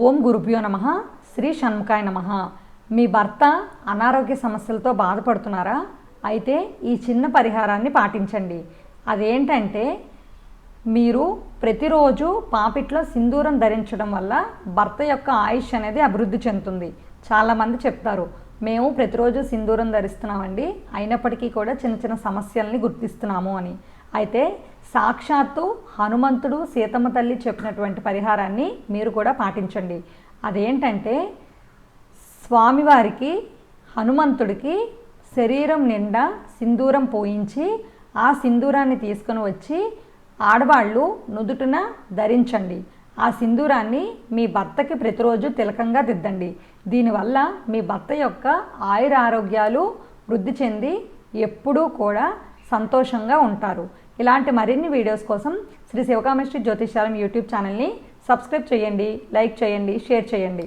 ఓం గురుభ్యో నమ శ్రీ షణ్ముఖాయ నమ. మీ భర్త అనారోగ్య సమస్యలతో బాధపడుతున్నారా? అయితే ఈ చిన్న పరిహారాన్ని పాటించండి. అదేంటంటే మీరు ప్రతిరోజు పాపిట్లో సింధూరం ధరించడం వల్ల భర్త యొక్క ఆయుష్ అనేది అభివృద్ధి చెందుతుంది. చాలామంది చెప్తారు మేము ప్రతిరోజు సింధూరం ధరిస్తున్నామండి అయినప్పటికీ కూడా చిన్న చిన్న సమస్యల్ని గుర్తిస్తున్నాము అని. అయితే సాక్షాత్తు హనుమంతుడు సీతమ్మ తల్లి చెప్పినటువంటి పరిహారాన్ని మీరు కూడా పాటించండి. అదేంటంటే స్వామివారికి హనుమంతుడికి శరీరం నిండా సింధూరం పోయించి ఆ సింధూరాన్ని తీసుకొని వచ్చి ఆడవాళ్ళు నుదుటిన ధరించండి. ఆ సింధూరాన్ని మీ భర్తకి ప్రతిరోజు తిలకంగా దిద్దండి. దీనివల్ల మీ భర్త యొక్క ఆయుర ఆరోగ్యాలు వృద్ధి చెంది ఎప్పుడూ కూడా సంతోషంగా ఉంటారు. ఇలాంటి మరిన్ని వీడియోస్ కోసం శ్రీ శివకామేశ్వరి జ్యోతిషాలం యూట్యూబ్ ఛానల్ని సబ్స్క్రైబ్ చేయండి లైక్ చేయండి షేర్ చేయండి.